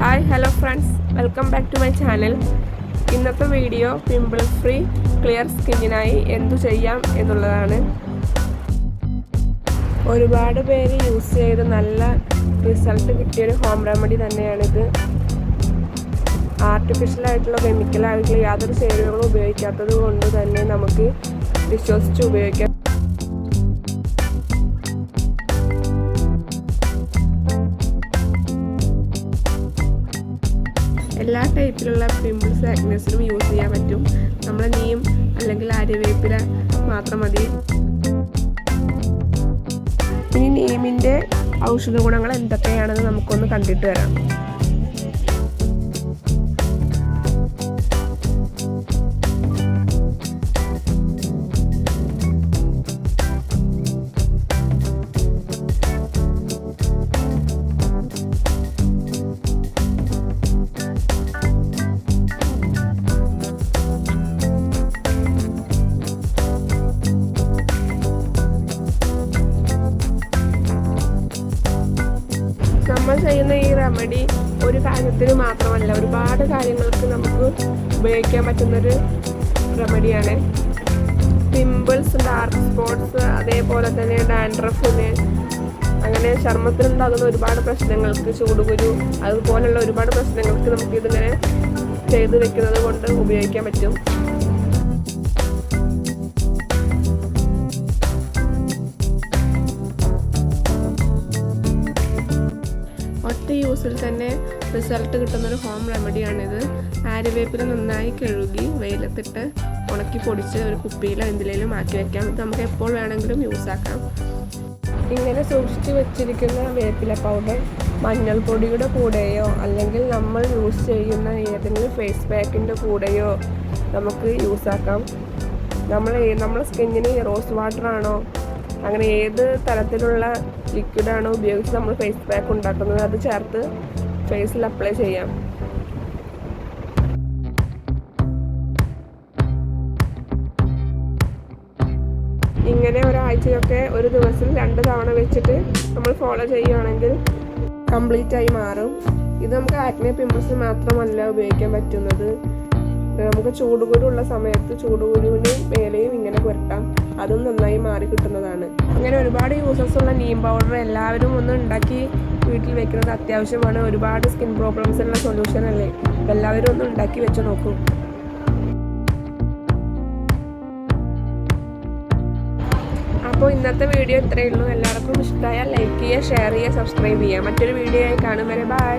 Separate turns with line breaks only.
Hi hello friends welcome back to my channel ഇന്നത്തെ video pimple free clear സ്കിന്നിനായി എന്തു ചെയ്യാം എന്നുള്ളതാണ്. ഒരുപാട് പേര് യൂസ് ചെയ്ത് നല്ല റിസൾട്ട് കിട്ടിയൊരു ഹോം റെമഡി തന്നെയാണിത്. കെമിക്കൽ ആയിട്ടുള്ള യാതൊരു ചേരുവകളും ഉപയോഗിക്കാത്തത് കൊണ്ട് തന്നെ നമുക്ക് വിശ്വസിച്ച് ഉപയോഗിക്കാം. എല്ലാ ടൈപ്പിലുള്ള പിമ്പിൾസ് ആക്നസിനും യൂസ് ചെയ്യാൻ പറ്റും. നമ്മൾ നീം അല്ലെങ്കിൽ ആര്യവേപ്പില മാത്രം മതി. ഇനി നീമിന്റെ ഔഷധ ഗുണങ്ങൾ എന്തൊക്കെയാണെന്ന് നമുക്കൊന്ന് കണ്ടിട്ട് വരാം. നമ്മൾ ചെയ്യുന്ന ഈ റെമഡി ഒരു കാര്യത്തിന് മാത്രമല്ല ഒരുപാട് കാര്യങ്ങൾക്ക് നമുക്ക് ഉപയോഗിക്കാൻ പറ്റുന്നൊരു റെമഡിയാണ് പിമ്പിൾസ് ഡാർക്ക് സ്പോട്ട്സ് അതേപോലെ തന്നെ ഡാൻഡ്രഫിന് അങ്ങനെ ചർമ്മത്തിലുണ്ടാകുന്ന ഒരുപാട് പ്രശ്നങ്ങൾക്ക് ചൂടുകുരു അതുപോലുള്ള ഒരുപാട് പ്രശ്നങ്ങൾക്ക് നമുക്കിതിങ്ങനെ ചെയ്ത് വെക്കുന്നത് കൊണ്ട് ഉപയോഗിക്കാൻ പറ്റും. യൂസിൽ തന്നെ റിസൾട്ട് കിട്ടുന്നൊരു ഹോം റെമഡിയാണിത്. ആരവേപ്പിൽ നന്നായി കഴുകി വെയിലത്തിട്ട് ഉണക്കി പൊടിച്ച് ഒരു കുപ്പിയിലോ എന്തിലേലും മാറ്റി വയ്ക്കാം ഇത് നമുക്ക് എപ്പോൾ വേണമെങ്കിലും യൂസ് ആക്കാം. ഇങ്ങനെ സൂക്ഷിച്ച് വെച്ചിരിക്കുന്ന വേപ്പില പൗഡർ മഞ്ഞൾപ്പൊടിയുടെ കൂടെയോ അല്ലെങ്കിൽ നമ്മൾ യൂസ് ചെയ്യുന്ന ഏതെങ്കിലും ഫേസ് പാക്കിന്റെ കൂടെയോ നമുക്ക് യൂസ് ആക്കാം. നമ്മൾ നമ്മുടെ സ്കിന്നിന് റോസ് വാട്ടർ ആണോ അങ്ങനെ ഏത് തരത്തിലുള്ള ലിക്വിഡാണോ ഉപയോഗിച്ച് നമ്മൾ ഫേസ് പാക്ക് ഉണ്ടാക്കുന്നത് അത് ചേർത്ത് ഫേസിൽ അപ്ലൈ ചെയ്യാം. ഇങ്ങനെ ഒരാഴ്ചയൊക്കെ ഒരു ദിവസം രണ്ട് തവണ വെച്ചിട്ട് നമ്മൾ ഫോളോ ചെയ്യുകയാണെങ്കിൽ കംപ്ലീറ്റ് ആയി മാറും. ഇത് നമുക്ക് ആക്നെ പിമ്പിൾസ് മാത്രമല്ല ഉപയോഗിക്കാൻ പറ്റുന്നത്. നമുക്ക് ചൂടുകുരുള്ള സമയത്ത് ചൂടുകുരുവിന് മേലെയും ഇങ്ങനെ പുരട്ടാം. അതും നന്നായി മാറി കിട്ടുന്നതാണ്. അങ്ങനെ ഒരുപാട് യൂസസ് ഉള്ള നീം പൗഡർ എല്ലാവരും ഒന്ന് ഉണ്ടാക്കി വീട്ടിൽ വെക്കുന്നത് അത്യാവശ്യമാണ്. ഒരുപാട് സ്കിൻ പ്രോബ്ലംസിനുള്ള സൊല്യൂഷൻ അല്ലേ? എല്ലാവരും ഒന്ന് ഉണ്ടാക്കി വെച്ച് നോക്കൂ. അപ്പോൾ ഇന്നത്തെ വീഡിയോ ഇത്രയേ ഉള്ളൂ. എല്ലാവർക്കും ഇഷ്ടമായാൽ ലൈക്ക് ചെയ്യുക ഷെയർ ചെയ്യുക സബ്സ്ക്രൈബ് ചെയ്യുക. മറ്റൊരു വീഡിയോ ആയി കാണും വരെ. ബൈ